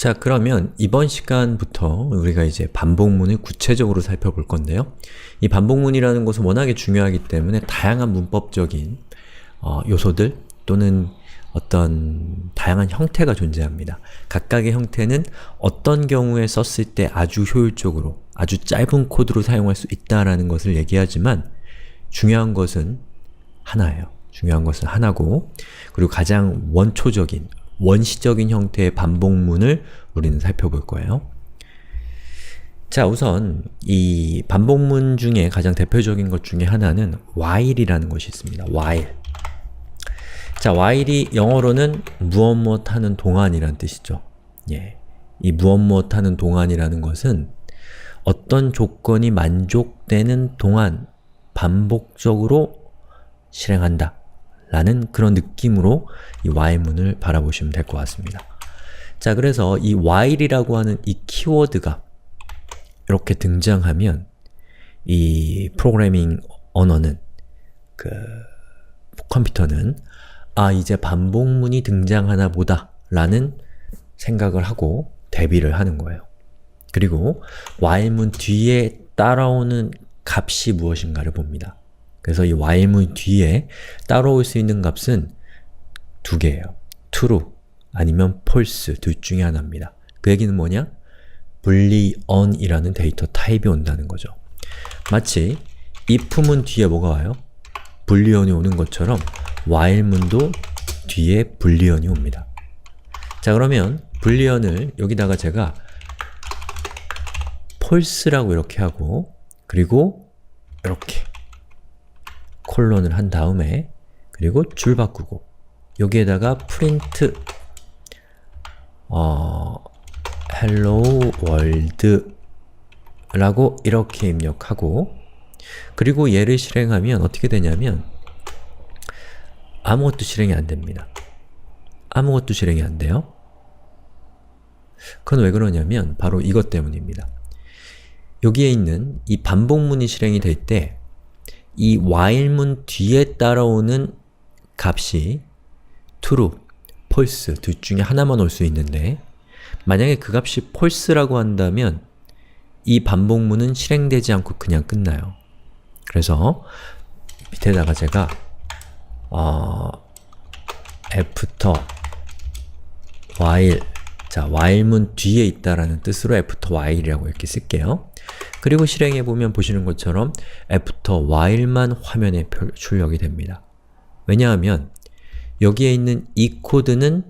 자, 그러면 이번 시간부터 우리가 이제 반복문을 구체적으로 살펴볼 건데요. 이 반복문이라는 것은 워낙에 중요하기 때문에 다양한 문법적인 어, 요소들 또는 어떤 다양한 형태가 존재합니다. 각각의 형태는 어떤 경우에 썼을 때 아주 효율적으로, 아주 짧은 코드로 사용할 수 있다라는 것을 얘기하지만 중요한 것은 하나예요. 중요한 것은 하나고 그리고 가장 원초적인, 원시적인 형태의 반복문을 우리는 살펴볼 거예요. 자, 우선 이 반복문 중에 가장 대표적인 것 중에 하나는 while이라는 것이 있습니다. while. 자, while이 영어로는 무엇 무엇 하는 동안이란 뜻이죠. 예. 이 무엇 무엇 하는 동안이라는 것은 어떤 조건이 만족되는 동안 반복적으로 실행한다 라는 그런 느낌으로 이 while문을 바라보시면 될 것 같습니다. 자, 그래서 이 while이라고 하는 이 키워드가 이렇게 등장하면 이 프로그래밍 언어는 그 컴퓨터는 아, 이제 반복문이 등장하나 보다 라는 생각을 하고 대비를 하는 거예요. 그리고 while문 뒤에 따라오는 값이 무엇인가를 봅니다. 그래서 이 while문 뒤에 따라올 수 있는 값은 두 개예요. true 아니면 false 둘 중에 하나입니다. 그 얘기는 뭐냐? boolean이라는 데이터 타입이 온다는 거죠. 마치 if문 뒤에 뭐가 와요? boolean이 오는 것처럼 while문도 뒤에 boolean이 옵니다. 자 그러면 boolean을 여기다가 제가 false라고 이렇게 하고 그리고 이렇게 콜론을 한 다음에 그리고 줄 바꾸고 여기에다가 print 어, hello world 라고 이렇게 입력하고 그리고 얘를 실행하면 어떻게 되냐면 아무것도 실행이 안 됩니다. 아무것도 실행이 안 돼요. 그건 왜 그러냐면 바로 이것 때문입니다. 여기에 있는 이 반복문이 실행이 될 때 이 while문 뒤에 따라오는 값이 true, false 둘 중에 하나만 올 수 있는데 만약에 그 값이 false라고 한다면 이 반복문은 실행되지 않고 그냥 끝나요. 그래서 밑에다가 제가 어, after while 자, while문 뒤에 있다라는 뜻으로 after while이라고 이렇게 쓸게요. 그리고 실행해 보면 보시는 것처럼 after while만 화면에 출력이 됩니다. 왜냐하면 여기에 있는 이 코드는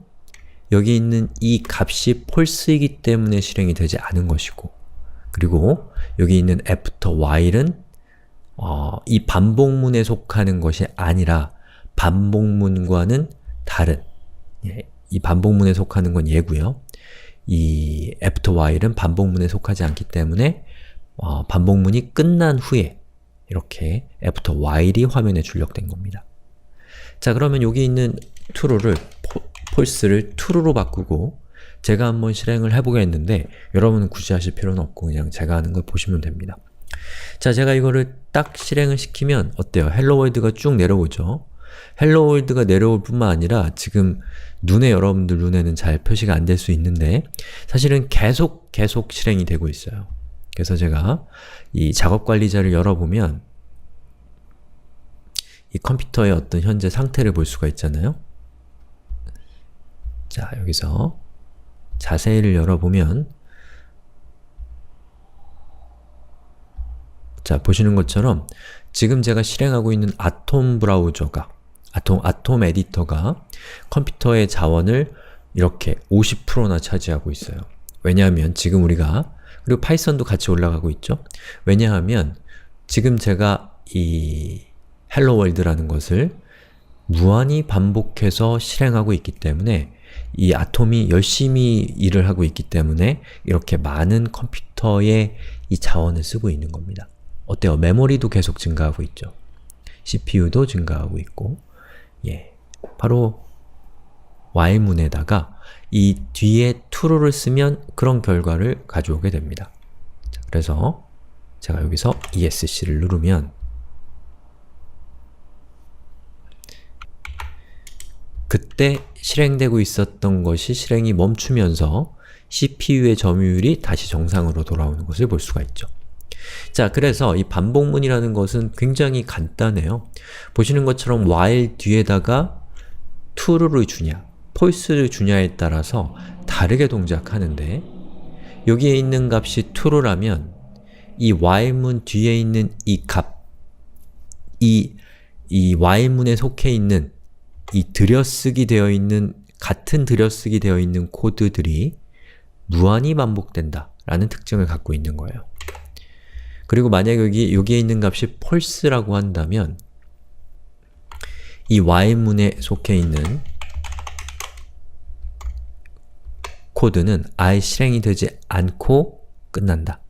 여기 있는 이 값이 false이기 때문에 실행이 되지 않은 것이고 그리고 여기 있는 after while은 어, 이 반복문에 속하는 것이 아니라 반복문과는 다른 예, 이 반복문에 속하는 건 얘고요. 이 after while은 반복문에 속하지 않기 때문에 어, 반복문이 끝난 후에 이렇게 after while이 화면에 출력된 겁니다. 자 그러면 여기 있는 true를 false를 true로 바꾸고 제가 한번 실행을 해보겠는데 여러분은 굳이 하실 필요는 없고 그냥 제가 하는 걸 보시면 됩니다. 자, 제가 이거를 딱 실행을 시키면 어때요? 헬로 월드가 쭉 내려오죠? 헬로 월드가 내려올 뿐만 아니라 지금 눈에 여러분들 눈에는 잘 표시가 안 될 수 있는데 사실은 계속 계속 실행이 되고 있어요. 그래서 제가 이 작업 관리자를 열어보면 이 컴퓨터의 어떤 현재 상태를 볼 수가 있잖아요. 자, 여기서 자세히를 열어보면 자, 보시는 것처럼 지금 제가 실행하고 있는 아톰 브라우저가 아톰, 아톰 에디터가 컴퓨터의 자원을 이렇게 50%나 차지하고 있어요. 왜냐하면 지금 우리가 그리고 파이썬도 같이 올라가고 있죠. 왜냐하면 지금 제가 이 헬로 월드라는 것을 무한히 반복해서 실행하고 있기 때문에 이 아톰이 열심히 일을 하고 있기 때문에 이렇게 많은 컴퓨터의 이 자원을 쓰고 있는 겁니다. 어때요? 메모리도 계속 증가하고 있죠. CPU도 증가하고 있고 예, 바로 while문에다가 이 뒤에 true를 쓰면 그런 결과를 가져오게 됩니다. 자, 그래서 제가 여기서 ESC를 누르면 그때 실행되고 있었던 것이 실행이 멈추면서 CPU의 점유율이 다시 정상으로 돌아오는 것을 볼 수가 있죠. 자, 그래서 이 반복문이라는 것은 굉장히 간단해요. 보시는 것처럼 while 뒤에다가 true를 주냐, false를 주냐에 따라서 다르게 동작하는데 여기에 있는 값이 true라면 이 while문 뒤에 있는 이 값, 이, 이 while문에 속해 있는 이 들여쓰기 되어 있는 같은 들여쓰기 되어 있는 코드들이 무한히 반복된다 라는 특징을 갖고 있는 거예요. 그리고 만약 여기, 여기에 있는 값이 false라고 한다면 이 while문에 속해 있는 코드는 아예 실행이 되지 않고 끝난다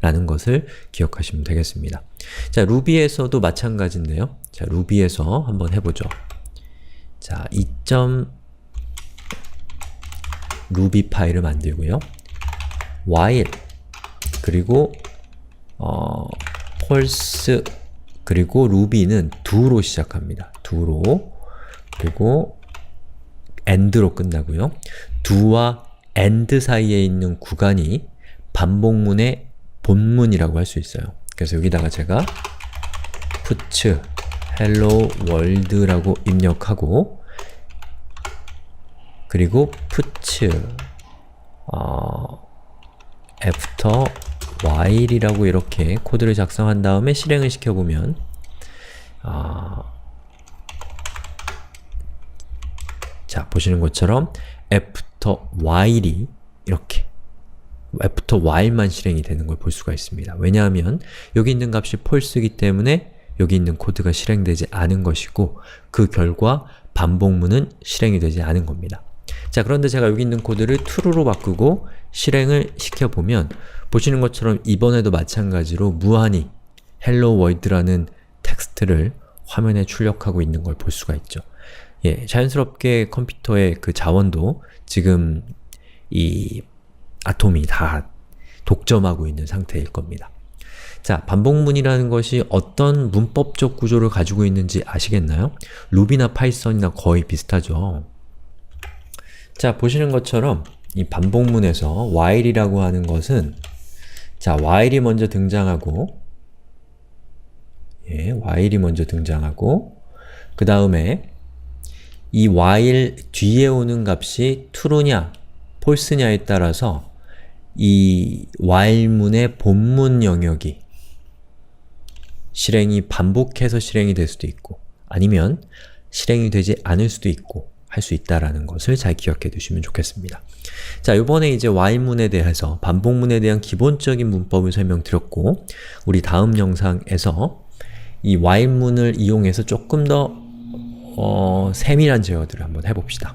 라는 것을 기억하시면 되겠습니다. 자, 루비에서도 마찬가지인데요. 자, 루비에서 한번 해보죠. 자, 2. 루비 파일을 만들고요. while 그리고 어, false 그리고 루비는 do로 시작합니다. do로 그리고 end로 끝나고요. do와 end 사이에 있는 구간이 반복문의 본문이라고 할 수 있어요. 그래서 여기다가 제가 put hello world라고 입력하고 그리고 put 어, after while이라고 이렇게 코드를 작성한 다음에 실행을 시켜보면 어, 자, 보시는 것처럼 after while이 이렇게 after while만 실행이 되는 걸 볼 수가 있습니다. 왜냐하면 여기 있는 값이 false이기 때문에 여기 있는 코드가 실행되지 않은 것이고 그 결과 반복문은 실행이 되지 않은 겁니다. 자 그런데 제가 여기 있는 코드를 true로 바꾸고 실행을 시켜보면 보시는 것처럼 이번에도 마찬가지로 무한히 hello world라는 텍스트를 화면에 출력하고 있는 걸 볼 수가 있죠. 예, 자연스럽게 컴퓨터의 그 자원도 지금 이 아톰이 다 독점하고 있는 상태일 겁니다. 자, 반복문이라는 것이 어떤 문법적 구조를 가지고 있는지 아시겠나요? 루비나 파이썬이나 거의 비슷하죠. 자, 보시는 것처럼 이 반복문에서 while이라고 하는 것은 자, while이 먼저 등장하고 예, while이 먼저 등장하고 그 다음에 이 while 뒤에 오는 값이 true냐, false냐에 따라서 이 while문의 본문 영역이 실행이 반복해서 실행이 될 수도 있고 아니면 실행이 되지 않을 수도 있고 할 수 있다라는 것을 잘 기억해 두시면 좋겠습니다. 자, 이번에 이제 while문에 대해서 반복문에 대한 기본적인 문법을 설명드렸고 우리 다음 영상에서 이 while문을 이용해서 조금 더 어, 세밀한 제어들을 한번 해봅시다.